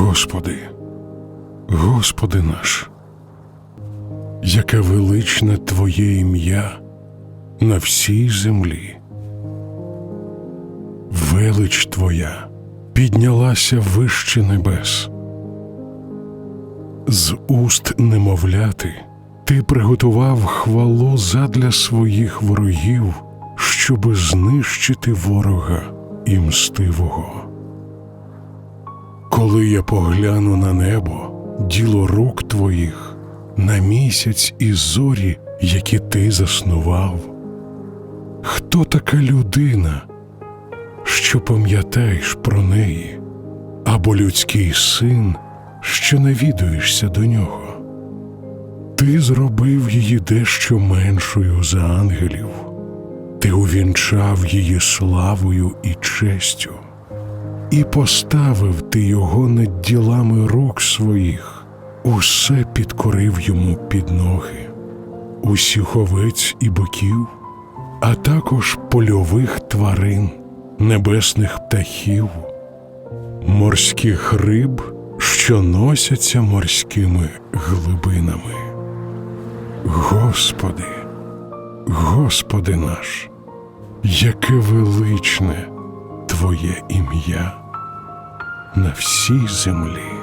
Господи, Господи наш, яке величне Твоє ім'я на всій землі. Велич Твоя піднялася вище небес. З уст немовляти ти приготував хвалу задля своїх ворогів, щоби знищити ворога і мстивого. Коли я погляну на небо, діло рук твоїх, на місяць і зорі, які ти заснував. Хто така людина, що пам'ятаєш про неї, або людський син, що навідуєшся до нього? Ти зробив її дещо меншою за ангелів, ти увінчав її славою і честю і поставив ти його над ділами рук своїх, усе підкорив йому під ноги, усіх овець і биків, а також польових тварин, небесних птахів, морських риб, що носяться морськими глибинами. Господи, Господи наш, яке величне Твоє ім'я на всій землі.